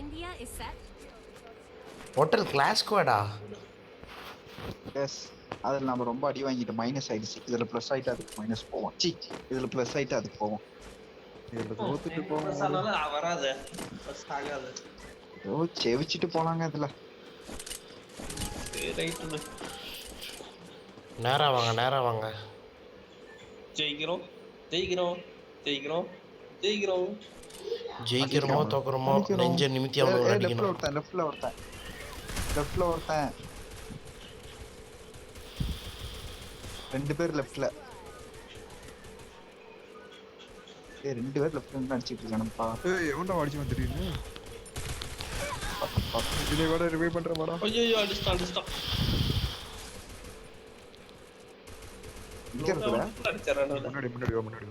India is set. Hotel class கோடா எஸ் அதில் நம்ம ரொம்ப அடி வாங்கிட்டு மைனஸ் ஆயிடுச்சு. இதுல ப்ளஸ் ஆயிட்டு அதுக்கு மைனஸ் போவோம். சி இதுல ப்ளஸ் ஆயிட்டு அதுக்கு போவோம். இதுல தோத்துட்டு போவோம். வராது. ஆகாது. ஓ செவிச்சிட்டு போலாங்க இதுல. சரி ரைட்டுண்ணு நேரா வாங்க நேரா வாங்க. ஜெயிக்கிறோம் ஜெயிக்கிறோம் ஜெயிக்கிறோம் ஜெயிக்கிறோம். ஜெயிக்கிறோமோ தோக்குறோமோ. நெஞ்ச நிமித்தி அவனுக்கு லெஃப்ட்ல அடிக்கணும். ஒருத்தன் லெஃப்ட்ல ஒருத்தன். லெஃப்ட்ல ஒருத்தன். ரெண்டு பேர் லெஃப்ட்ல ஏய் ரெண்டு பேர் லெஃப்ட்ல இருந்து அடிச்சிட்டு இருக்கானுப்பா ஏய் எவன்டா அடிச்சு வந்துட்டீங்க இதை ரிவைவ் பண்ற ஐயோ இங்க இருக்குடா முன்னாடி முன்னாடி முன்னாடி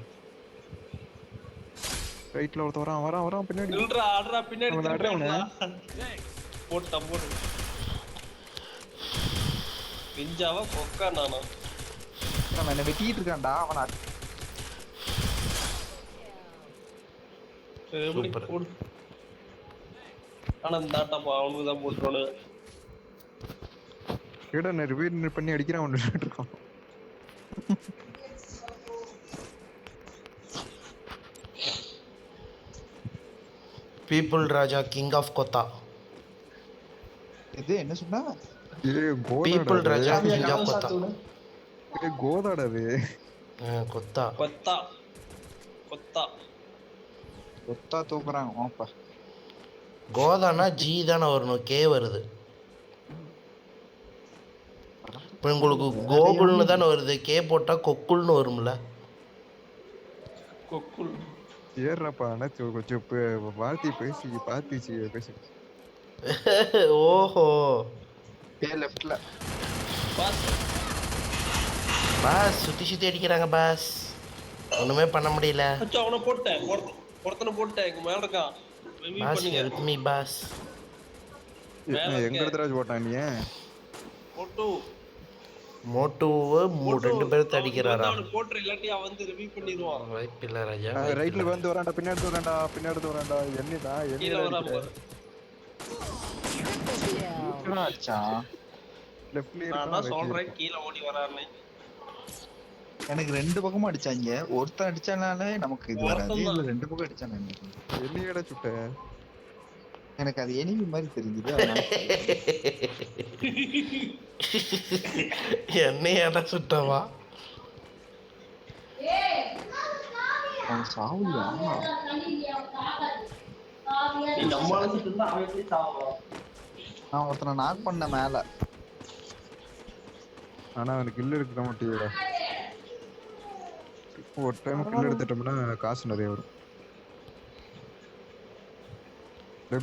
ரைட்ல ஒருத்தன் வரான் வரான் வரான் பின்னாடி. நில்றா ஆடுறா பின்னாடி அவனை ஆடுறா. போட்டான் போடு பிஞ்சாவா கொக்கா நானா? அவன் என்ன வெட்டிட்டு இருக்கான்டா அவன் ஆனா இந்த ஆட்டப்பா அவனுக்கு தான் போட்டுருவானு. கேடா நான் ரிவைவ் பண்ணி அடிக்கிறான் அவன் இருக்கான். பீப்புள் ராஜா கிங் ஆஃப் கொத்தா இது என்ன சொன்னா? People Raja. கிங் ஆஃப் கொத்தா ஏய் கோதாடா அது. ஆ, கொத்தா கொத்தா கொத்தா ஒத்தா தூக்குறாங்க வாப்பா. கோதானா ஜி தானே வரணும் கே வருது. இப்போ உங்களுக்கு கோகுல்னு தானே வருது கே போட்டால் கொக்குல்னு வரும்ல. கொக்குள். ஏறாப்பா கொ- கொஞ்சம் வார்த்தை பேசி பார்த்துச்சு பேசி. ஓஹோ. ஏ லெஃப்ட்ல பாஸ். பாஸ் சுற்றி சுற்றி அடிக்கிறாங்க பாஸ். ஒன்றுமே பண்ண முடியல. அச்சோ அவனை போட்டேன். ஒருத்த- ஒருத்தனை போட்டேன். எங்க மேல இருக்கான் பாஸ் பண்ணுங்க ஹெல்ப் மீ பாஸ். எங்க போட்டான் நீ? போட்டு. மோட்டுவை மூ- ரெண்டு பேர்த்து அடிக்கிறாரா போட்டுரு இல்லாட்டி அவன் வந்து ரிவ்யூ பண்ணிடுவான். வாய்ப்பில்லை ராஜா. ரைட்ல வந்து வரான்டா பின்னாடி வரான்டா பின்னாடி வரான்டா என்னடா என்ன லெஃப்ட்ல நான் சொல்றேன் கீழே ஓடி வரான்னு. எனக்கு ரெண்டு பக்கமும் அடிச்சாங்க ஒருத்தன் அடிச்சானாலே நமக்கு இது வராது. இதுல ரெண்டு பக்கம் அடிச்சானே. என்னையடா சுட்ட? எனக்கு அது எனிமி மாதிரி தெரிஞ்சுது அதனால என்னையாடா சுட்டவா? சாவான் நான் ஒருத்தனை நாக் பண்ண மேல. ஆனா அவனுக்கு கில் எடுக்க மாட்டேடா ஒரு டைம் கில் எடுத்துட்டோம்னா காசு நிறைய வரும்.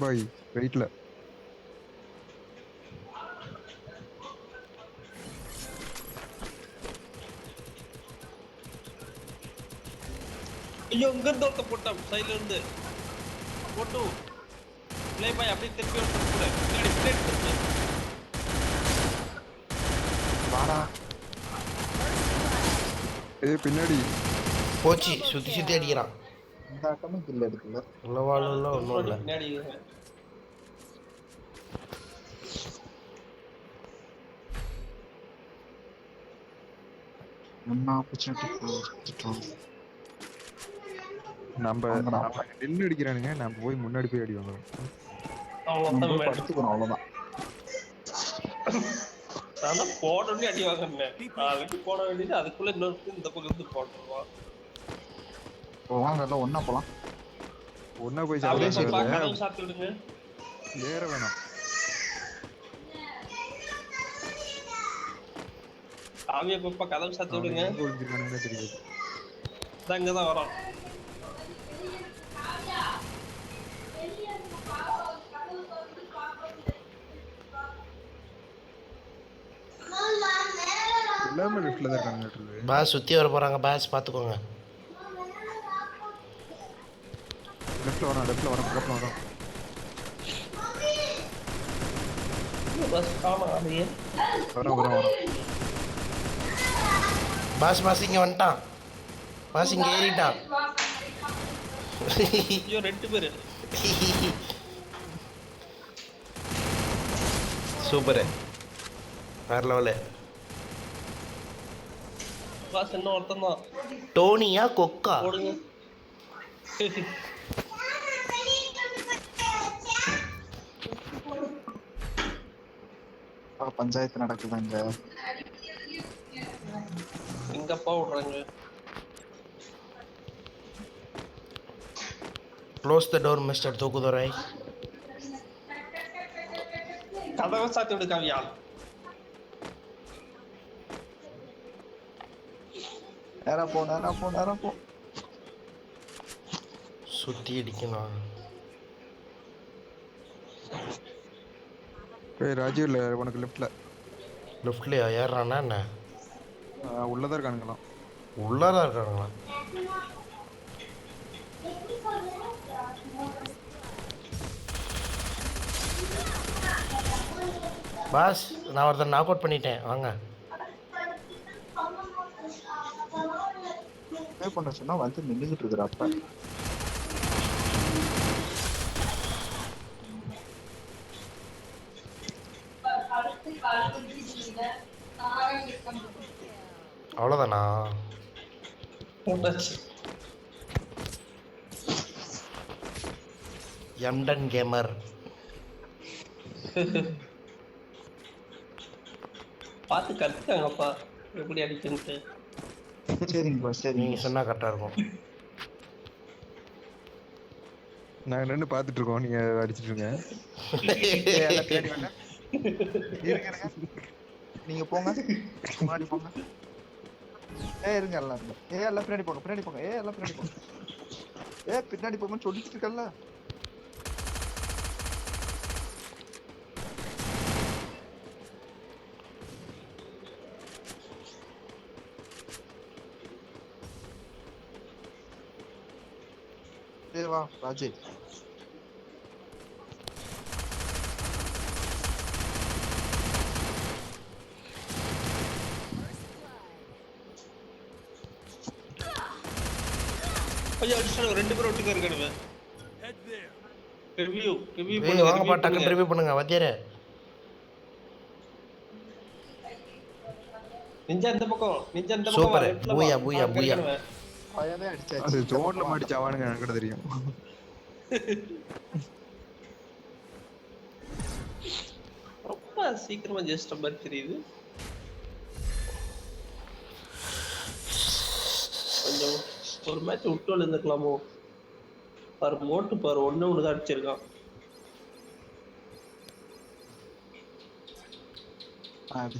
பாய் வெயிட்ல ஐயோ இங்க இருந்து ஒருத்த போட்டான் சைடுல இருந்து. போட்டு ப்ளே பாய் அப்படியே திருப்பி போடு பின்னாடி பின்னாடி திருப்பி. வாடா. ஏய் பின்னாடி. போச்சு சுற்றி சுற்றி அடிக்கிறான். இந்த ஆட்டமும் கில் எடுக்கல. உள்ளவாளும் இல்லை ஒன்றும் இல்லை. பின்னாடி நம்ம ஆப்பர்ச்சுனிட்டி கொடுத்துட்டோம். நம்ம நின்னு அடிக்கிறானுங்க. நம்ம போய் முன்னாடி போய் அடி வாங்குறோம். படுத்துக்கணும் அவ்வளவுதான். நான் தான் போடணும்னு அடி வாங்கினேன். நாளைக்கு போட வேண்டியது அதுக்குள்ள இன்னொரு இந்த பக்கம் இருந்து போட்டுருவான் வாங்க எல்லாம் ஒண்ணா போலாம். ஒன்னா போய் அப்படியே சாப்பிட பாப்பா சொல்லுங்க. கதவு சாத்தி விடுங்க ஏற வேணாம். சாமியை பாப்பா கதவு சாத்தி விடுங்க தெரியாது. இதான் இங்கதான் வரோம். எல்லாமே லெஃப்ட்ல தான் இருக்காங்க பாஸ் சுற்றி வர போகிறாங்க பாஸ் பார்த்துக்கோங்க லெஃப்ட்ல வரான் லெஃப்ட்ல வரான் பக்கத்துல வரான். பஸ் பாஸ் பாஸ் இங்கே வந்துட்டான். பாஸ் இங்கே ஏறிட்டான். ரெண்டு பேரு. சூப்பரு. வேற லெவலு பாஸ் இன்னும் ஒருத்தன் தான் டோனியா கொக்கா போடுங்க ஆ, பஞ்சாயத்து நடக்குதுங்க எங்கப்பா விடுறாங்க close the door mister Thookkudurai கதவை சாத்தி விடு காவியா நேரா போ நேரா போ நேரா போ. சுற்றி அடிக்கணும். ஏய் ராஜீவ் இல்ல உனக்கு லெஃப்ட்ல லெஃப்ட்லையா ஏறானா என்ன? உள்ளதா இருக்கானுங்களாம். உள்ளாரா இருக்கானுங்களா? பாஸ் நான் ஒருத்தர் நாக் அவுட் பண்ணிட்டேன். வாங்க. பே பண்ண சொன்னா வந்து நின்றுகிட்டு இருக்கிறப்ப அவ்வளோதானா போட்டாச்சு எம்டன் கேமர். பார்த்து கத்துக்காங்கப்பா எப்படி அடிச்சுன்ட்டு சரிங்க. பா சரிங்க நீங்கள் சொன்னால் கரெக்டாக இருக்கும். நாங்க நின்று பார்த்துட்டு இருக்கோம் நீங்க அடிச்சிட்டு இருங்க. நீங்க போங்க முன்னாடி போங்க. ஏ இருங்க எல்லாம் ஏ எல்லாம் பின்னாடி போங்க பின்னாடி போங்க. ஏ எல்லாம் பின்னாடி போங்க. ஏ பின்னாடி போங்கன்னு சொல்லிட்டு இருக்கல்ல. ஏய் வா ராஜே ஐயோ அடிச்சாங்க ரெண்டு பேரும் ஒட்டுக்க இருக்கணுமே ரிவ்யூ வாங்கப்பா பண்ணுங்க வத்தியாரே. நிஞ்சா இந்த பக்கம் நிஞ்சா இந்த. பூயா, பூயா, பூயா. இருக்கணுமே. பயமே அது அடிச்சாச்சு ஜோன்ல மாட்டிச்சு அவனுங்க எனக்கு கூட தெரியும். ரொம்ப சீக்கிரமா ஜெஸ்ட் மாதிரி தெரியுது. கொஞ்சம் ஒரு மேட்ச் விட்டு விழுந்துக்கலாமோ? பாரு மோட்டு பாரு ஒண்ணு ஒன்று தான் அடிச்சிருக்கான். அது